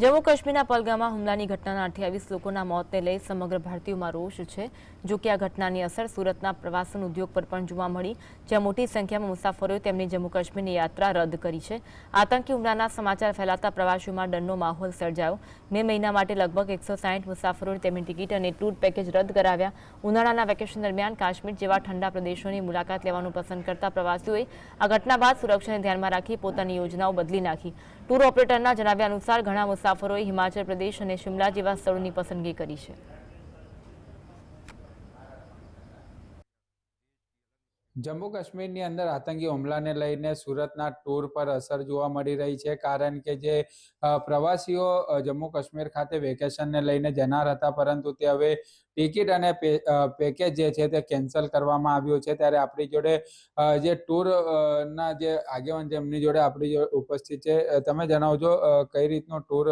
જમ્મુ કાશ્મીરના પલગામાં હુમલાની ઘટનાના અઠ્યાવીસ લોકોના મોતને લઈ સમગ્ર ભારતીયોમાં રોષ છે. જો કે આ ઘટનાની અસર સુરતના પ્રવાસન ઉદ્યોગ પર પણ જોવા મળી, જ્યાં મોટી સંખ્યામાં મુસાફરોએ તેમની જમ્મુ કાશ્મીરની યાત્રા રદ કરી છે. આતંકી હુમલાના સમાચાર ફેલાતા પ્રવાસીઓમાં ડરનો માહોલ સર્જાયો. મે મહિના માટે લગભગ એકસો મુસાફરોએ તેમની ટિકિટ અને ટૂર પેકેજ રદ કરાવ્યા. ઉનાળાના વેકેશન દરમિયાન કાશ્મીર જેવા ઠંડા પ્રદેશોની મુલાકાત લેવાનું પસંદ કરતા પ્રવાસીઓએ આ ઘટના બાદ સુરક્ષાને ધ્યાનમાં રાખી પોતાની યોજનાઓ બદલી નાખી. ટૂર ઓપરેટરના જણાવ્યા અનુસાર ઘણા મુસાફરોએ હિમાચલ પ્રદેશ અને શિમલા જેવા સ્થળોની પસંદગી કરી છે. જમ્મુ કાશ્મીરની અંદર આતંકી હુમલાને લઈને સુરતના ટૂર પર અસર જોવા મળી રહી છે. કારણ કે જે પ્રવાસીઓ જમ્મુ કાશ્મીર ખાતે વેકેશનને લઈને જનાર હતા, પરંતુ તે હવે ટિકિટ અને પેકેજ જે છે તે કેન્સલ કરવામાં આવ્યું છે. ત્યારે આપણી જોડે જે ટૂરના જે આગેવાન છે, એમની જોડે આપણી જોડે ઉપસ્થિત છે. તમે જણાવજો કઈ રીતનો ટૂર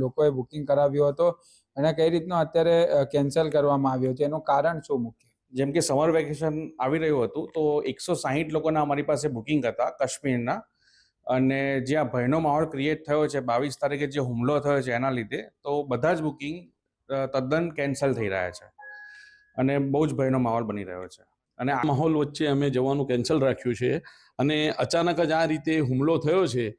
લોકોએ બુકિંગ કરાવ્યો હતો અને કઈ રીતનો અત્યારે કેન્સલ કરવામાં આવ્યો છે? એનું કારણ શું મુખ્ય? જેમ કે સમર વેકેશન આવી રહ્યું હતું, તો એકસો સાહીઠ લોકોના અમારી પાસે બુકિંગ હતા કાશ્મીરના. અને જ્યાં ભયનો માહોલ ક્રિએટ થયો છે, બાવીસ તારીખે જે હુમલો થયો છે એના લીધે, તો બધા જ બુકિંગ તદ્દન કેન્સલ થઈ રહ્યા છે. અને બહુ જ ભયનો માહોલ બની રહ્યો છે. અને આ માહોલ વચ્ચે અમે જવાનું કેન્સલ રાખ્યું છે. અને અચાનક જ આ રીતે હુમલો થયો છે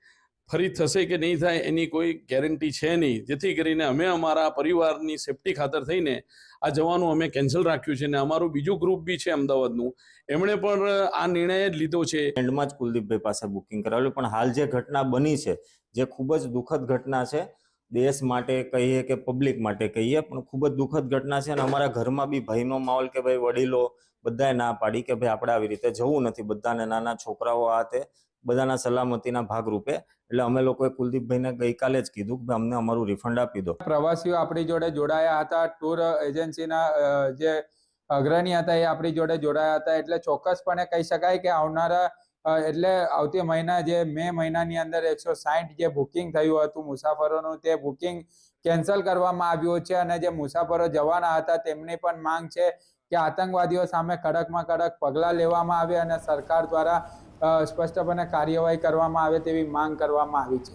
ફરી થશે કે નહીં થાય એની કોઈ ગેરંટી છે નહીં. જેથી કરીને અમે અમારા પરિવારની સેફટી ખાતર થઈને આ જવાનું અમે કેન્સલ રાખ્યું છે અને અમારું બીજું ગ્રુપ બી છે અમદાવાદનું. એમણે પણ આ નિર્ણય જ લીધો છે. એન્ડમાં જ કુલદીપભાઈ પાસે બુકિંગ કરાવેલું પણ હાલ જે ઘટના બની છે, જે ખૂબ જ દુઃખદ ઘટના છે, દેશ માટે કહીએ કે પબ્લિક માટે કહીએ, પણ ખૂબ જ દુઃખદ ઘટના છે અને અમારા ઘરમાં બી ભયનો માહોલ કે ભાઈ વડીલો બધાએ ના પાડી કે ભાઈ આપણે આવી રીતે જવું નથી. બધાને નાના છોકરાઓ આ તે બધાના સલામતીના ભાગરૂપે. એટલે અમે લોકોએ કુલદીપભાઈને ગઈકાલે જ કીધું કે અમને અમારું રિફંડ આપી દો. પ્રવાસીઓ આપણી જોડે જોડાયા હતા ટૂર એજન્સીના જે અગ્રણી હતા એ આપણી જોડે જોડાયા હતા. એટલે ચોક્કસપણે કહી શકાય કે આવનારા એટલે આવતી મહિના જે મે મહિનાની અંદર એકસો સાઠ જે બુકિંગ થયું હતું મુસાફરોનું, તે બુકિંગ કેન્સલ કરવામાં આવ્યું છે અને જે મુસાફરો જવાના હતા તેમની પણ માંગ છે કે આતંકવાદીઓ સામે કડકમાં કડક પગલાં લેવામાં આવે અને સરકાર દ્વારા સ્પષ્ટપણે કાર્યવાહી કરવામાં આવે તેવી માંગ કરવામાં આવી છે.